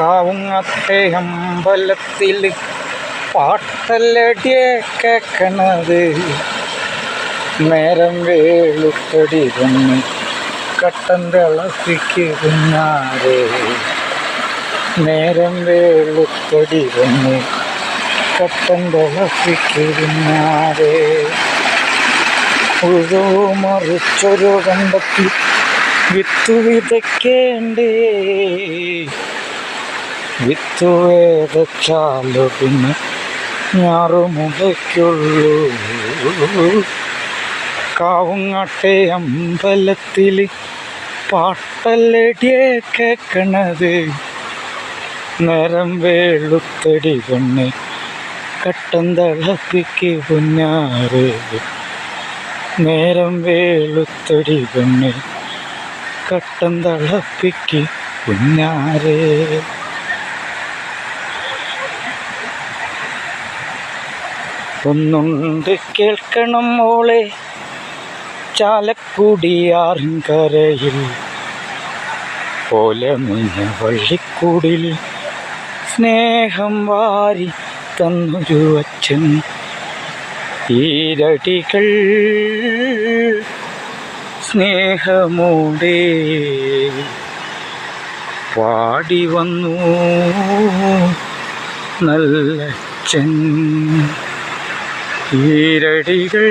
കാവുങ്ങത്തെ അമ്പലത്തിൽ പാട്ടല്ലടിയെ കേക്കണത്. നേരം വേളുത്തടി വന്ന് കട്ടൻ തിളപ്പിക്കുന്നാരേ നേരം വേളുത്തടി വന്ന് കട്ടൻ തിളപ്പിക്കുന്നാരേ ഉഴു മറിച്ചൊരു കണ്ടെത്തി വിത്തു വിതയ്ക്കേണ്ടേ. വിത്തു വേദച്ചാലു പിന്നെ ഞാറു മുളയ്ക്കുള്ളൂ കാവുങ്ങാട്ടെ അമ്പലത്തിൽ പാട്ടല്ലടിയെ കേക്കണത്. നേരം വേളുത്തടി പെണ്ണ് കട്ടൻ തിളപ്പിക്ക് കുഞ്ഞാറ് നേരം വേളുത്തടി പെണ്ണ് കട്ടൻ തിളപ്പിക്ക് കുഞ്ഞാരേ ഒന്നുണ്ട് കേൾക്കണം മോളെ. ചാലക്കുടിയാറിൻകരയിൽ പോലെ മുഞ്ഞ വള്ളിക്കൂടിൽ സ്നേഹം വാരി തന്നൊരു അച്ഛൻ. ഈരടികൾ സ്നേഹമോടെ പാടി വന്നു. നല്ലച്ഛൻ ഈരടികൾ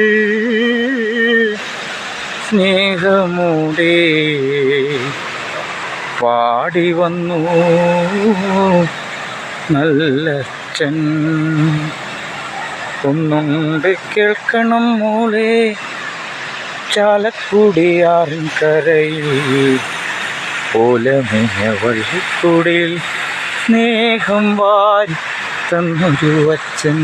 സ്നേഹമൂടെ പാടി വന്നു. നല്ലച്ഛൻ ഒന്നുണ്ട് കേൾക്കണം മോളെ. ചാലക്കുടിയാറിൻ കരയിൽ ഓലമിഞ്ഞ വള്ളിക്കൂടിൽ സ്നേഹം വാരി തന്നൊരു അച്ഛൻ.